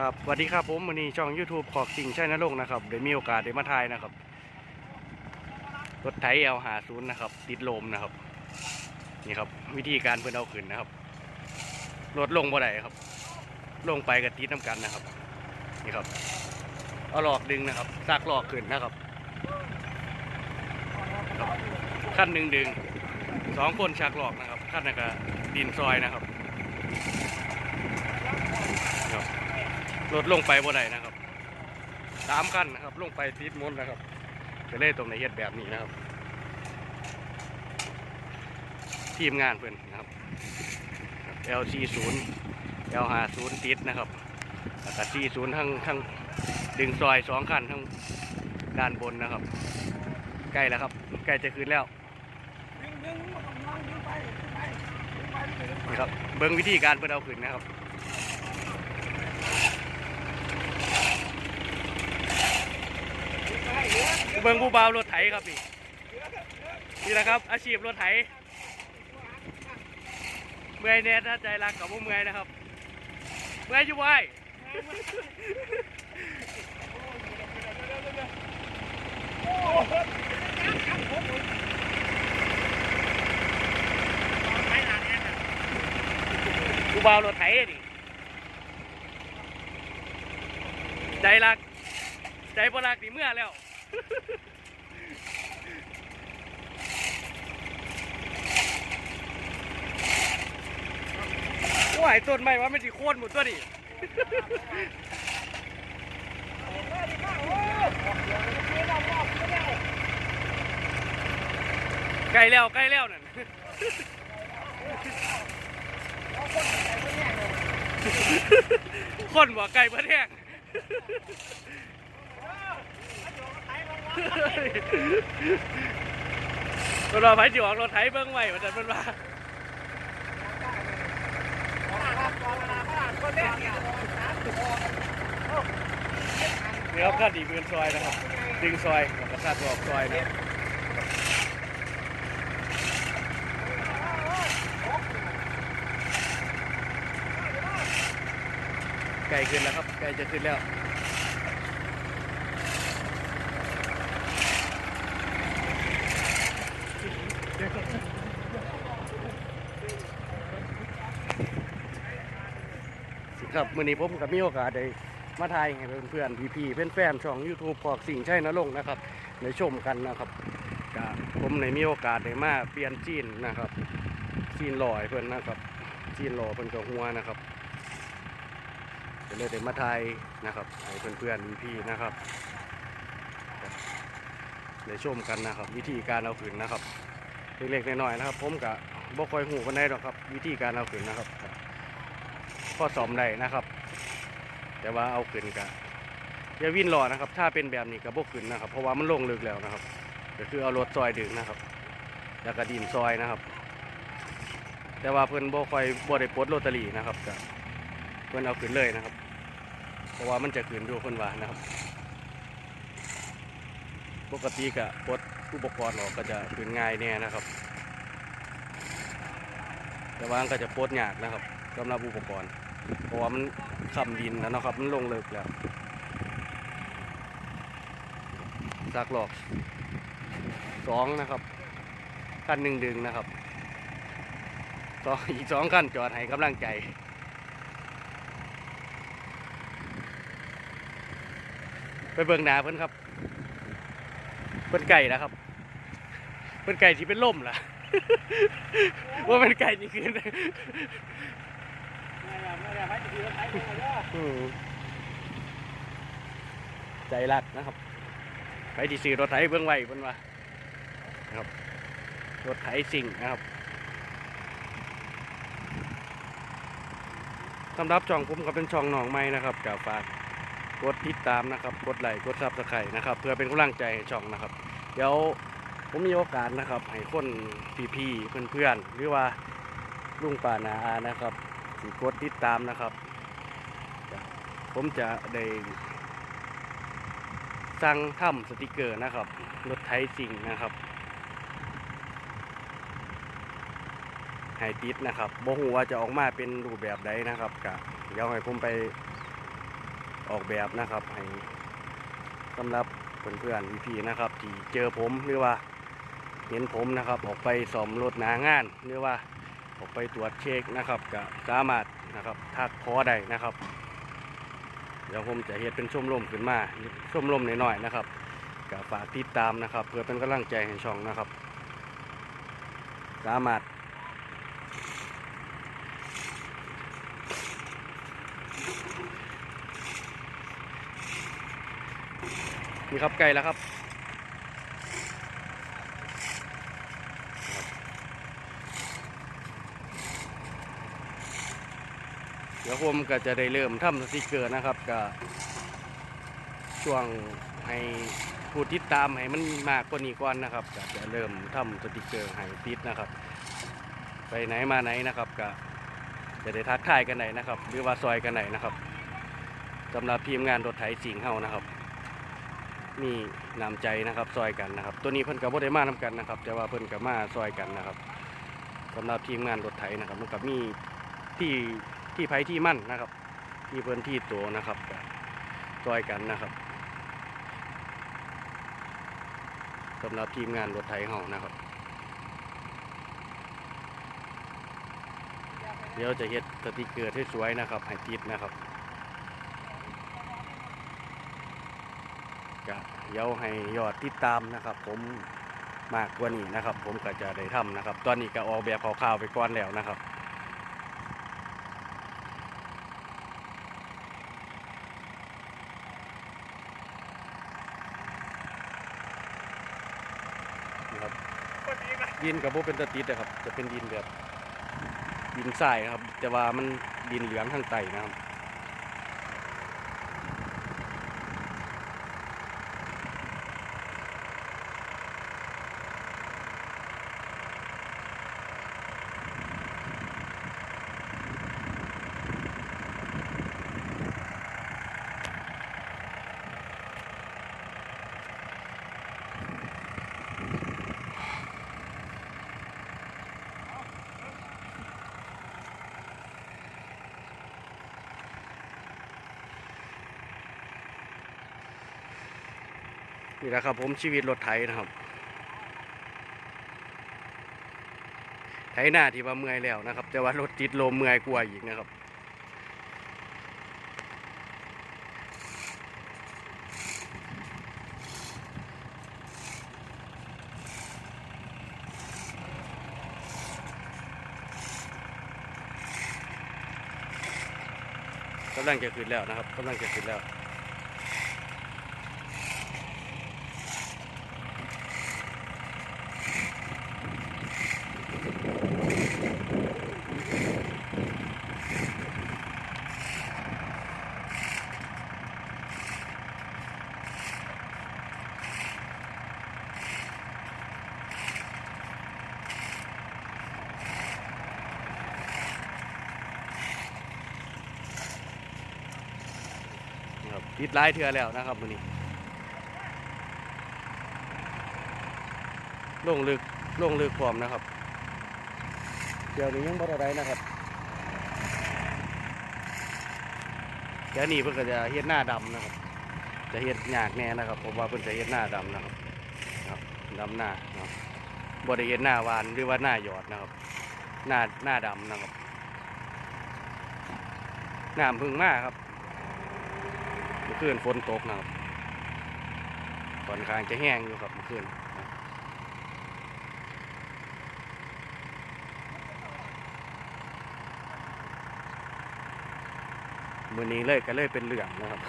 ครับสวัสดีครับผมวันนี้ช่อง YouTube ขอกสิ่งใช่นรงนะครับได้มีโอกาสได้มาถ่ายนะครับรถไถเอลหาศูนย์นะครับติดลมนะครับ นี่ครับ วิธีการเพื่อนเอาขึ้นนะครับรถลงบ่ได้ครับ ลงไปกับติดน้ำกันนะครับ นี่ครับเอาหลอกดึงนะครับซากหลอกขึ้นนะครับขั้นหนึ่งดึงสองคนชักหลอกนะครับขั้นนั้นก็ดินซอยนะครับ รถลงไปบ่ได้นะครับสามขั้นนะครับ ลงไปติดมนต์นะครับจะเล่ตรงในเฮ็ดแบบนี้นะครับ ทีมงานเพื่อนนะครับ LC0 L50 ติดนะครับแล้วก็ C0 ทั้งทั้งดึงซอยสองขั้นทั้งด้านบนนะครับ ใกล้แล้วครับ ใกล้จะขึ้นแล้วนี่ครับเบิ้งวิธีการเพื่อเอาขึ้นนะครับ เบิ้งผู้บ่าวรถไถครับนี่นี่แหละครับ อาชีพรถไถเมื่อยเนี่ยถ้าใจรักกับพวกเมื่อยนะครับ เมื่อยอยู่ไว้ผู้บ่าวรถไถอะนี่ใจรัก ใจบรักนี่เมื่อแล้ว โอ้ยต้นไม้ว่ามันสิโค่นหมดตัวดิใกล้แล้วใกล้แล้วนั่นคนบ่ไก่เพื่อแห้ง รถไฟจิ๋วออกรถไถเบิ้งไว้มันจะเป็นว่าเนี่ครับขั้นดีมือซอยนะครับ ดึงซอยแล้วก็ขั้นออกซอยนะใกล้ขึ้นแล้วครับใกล้จะขึ้นแล้ว ครับมื่อนี้ผมกับมีโอกาสได้มาถ่ายให้เพื่อนๆพี่ๆเพื่อนๆช่อง YouTube พอกสิ่งใช่นรงนะครับในชมกันนะครับก็ผมในมีโอกาสได้มาเปลี่ยนจีนนะครับจีนลอยเพื่อนนะครับจีนลอเพื่อนกับหัวนะครับเลยได้มาถ่ายนะครับให้เพื่อนๆพี่ๆนะครับได้ชมกันนะครับ วิธีการเอาขึ้นนะครับเล็กๆน้อยๆนะครับ ผมกับบ่คอยหูกันได้หรอกครับ วิธีการเอาขึ้นนะครับ อสอมได้นะครับ แต่ว่าเอาขึ้นกะอย่าวิ่นรอนะครับ ถ้าเป็นแบบนี้กับบกขึ้นนะครับ เพราะว่ามันลงลึกแล้วนะครับก็คือเอารถซอยดึงนะครับ แล้วก็ดินซอยนะครับ แต่ว่าเพิ่อนบ่คอยบ่ได้ปลดโรตารี่นะครับก็เพิ่อนเอาขึ้นเลยนะครับ เพราะว่ามันจะขึ้นดูเพิ่นว่านะครับ ปกติกะปลดอุปกรณ์ออกก็จะขึ้นง่ายแน่นะครับ แต่ว่าก็จะปลดยากนะครับสำหรับอุปกรณ์ เพราะว่ามันคำดินแล้วนะครับ มันลงเลิกแล้วซักหลอกสองนะครับขั้นหนึ่งดึงนะครับสองอีกสองขั้นจอดให้กำลังใจไปเบิ่งหนาเพิ่นครับ เพิ่นไก่นะครับ เพิ่นไก่ที่เป็นล่มล่ะ ว่าเป็นไก่นี่คือ ใจรักนะครับ ไปที่ซื้อรถไถเบื้องไว้เพิ่นว่านะครับ รถไถสิ่งนะครับสำหรับช่องผมก็เป็นช่องหนองไม้นะครับกับฝากกดติดตามนะครับ กดไลค์กดซับสไครต์นะครับ เพื่อเป็นกำลังใจให้ช่องนะครับ เดี๋ยวผมมีโอกาสนะครับให้คนพี่ๆเพื่อนๆหรือว่าลุงป่านาอานะครับ สิกดติดตามนะครับ ผมจะได้สั่งทำสติกเกอร์นะครับ รถไถสิ่งนะครับให้ติดนะครับบ่ฮู้ว่าจะออกมาเป็นรูปแบบใดนะครับกะเดี๋ยวให้ผมไปออกแบบนะครับให้สำหรับเพื่อนๆพี่ๆนะครับ ที่เจอผมหรือว่าเห็นผมนะครับ ออกไปซ่อมรถหนางานหรือว่า ออกไปตรวจเช็คนะครับก็สามารถนะครับทักขอได้นะครับ เดี๋ยวผมจะเฮ็ดเป็นชมรมขึ้นมาชมรมหน่อยๆนะครับก็ฝากติดตามนะครับ เพื่อเป็นกำลังใจให้ช่องนะครับ สามารถนี่ครับไก่แล้วครับ ดี๋ยวผมก็จะได้เริ่มทำสติกเกอร์นะครับก็ช่วงให้ผู้ติดตามให้มันมากกว่านี้ก่อนนะครับก็จะเริ่มทำสติกเกอร์ให้ติดนะครับ ไปไหนมาไหนนะครับก็จะได้ทักทายกันไหนนะครับ หรือว่าซอยกันไหนนะครับสำหรับทีมงานรถไถสิงเฮานะครับ มีนำใจนะครับซอยกันนะครับ ตัวนี้เพิ่นกับบ่ได้มานํกันนะครับ แต่ว่าเพิ่นกับมาซอยกันนะครับสำหรับทีมงานรถไถนะครับมันกับมีที่ ที่ไผที่มั่นนะครับมีเพิ่นที่ตัวนะครับก็ซอยกันนะครับสำหรับทีมงานรถไถเฮานะครับ เดี๋ยวจะเฮ็ดสติเกอร์ให้สวยนะครับให้ติดนะครับก็เดี๋ยวให้ยอดติดตามนะครับ ผมมากกว่านี้นะครับ ผมก็จะได้ทำนะครับ ตอนนี้ก็ออกแบบคร่าวๆไปก่อนแล้วนะครับ ครับ ดินกับพวกเป็นตะติดนะครับ จะเป็นดินแบบดินทรายนะครับ แต่ว่ามันดินเหลืองข้างใต้นะครับ นี่แหละครับผมชีวิตรถไถนะครับ ไถหน้าที่ว่าเมื่อยแล้วนะครับ แต่ว่ารถติดลมเมื่อยกว่าอีกนะครับกำลังจะขึ้นแล้วนะครับกำลังจะขึ้นแล้ว ติดหลายเทือแล้วนะครับวันนี้ลงลึกลงลึกพร้อมนะครับเดี๋ยวนี้ยังบ่ได้นะครับเดี๋ยวนี้เพิ่นก็จะเฮ็ดหน้าดำนะครับ จะเฮ็ดหยากแน่นะครับผมว่าเพิ่นจะเฮ็ดหน้าดำนะครับครับดำหน้าเนาะบ่ได้เฮ็ดหน้าวานหรือว่าหน้าหยอดนะครับ หน้าหน้าดำนะครับน้ำพึ่งมากครับ มื่อคืนฝนตกนะครับค่อนข้างจะแห้งอยู่ครับเมื่อคืนมือนี้เลยก็เลยเป็นเหลืองนะครับ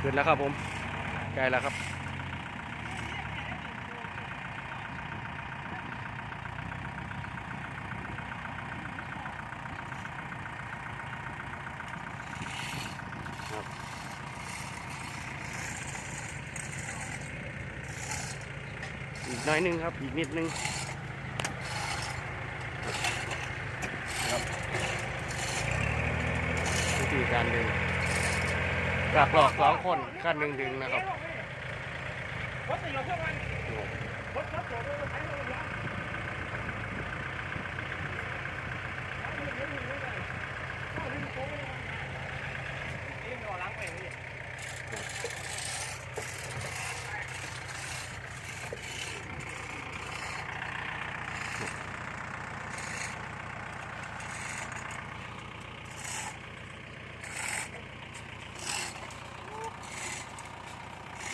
ขึ้นแล้วครับผมใกล้แล้วครับ น้อยหนึงครับ อีกนิดนึงครับวิธีการดึงกลักหลอกสองคนขั้นหนึ่งดึงนะครับ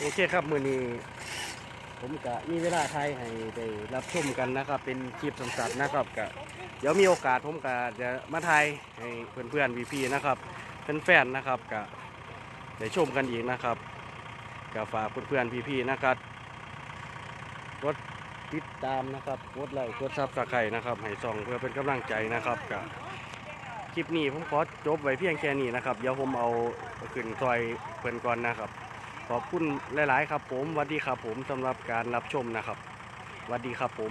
โอเคครับมือนี้ผมกะมีเวลาไทยให้ได้รับชมกันนะครับ เป็นคลิปสั้นๆนะครับกะเดี๋ยวมีโอกาสผมกะจะมาไทยให้เพื่อนๆพี่ๆนะครับแฟนๆนะครับกะได้ชมกันอีกนะครับกะฝากเพื่อนๆพี่ๆนะครับกดติดตามนะครับกดไลค์กดซับสไครต์นะครับให้ส่องเพื่อเป็นกำลังใจนะครับกะคลิปนี้ผมขอจบไว้เพียงแค่นี้นะครับเดี๋ยวผมเอาขึ้นซอยเพื่อนก่อนนะครับ ขอบคุณหลาย ๆ ครับผมสวัสดีครับผมสำหรับการรับชมนะครับสวัสดีครับผม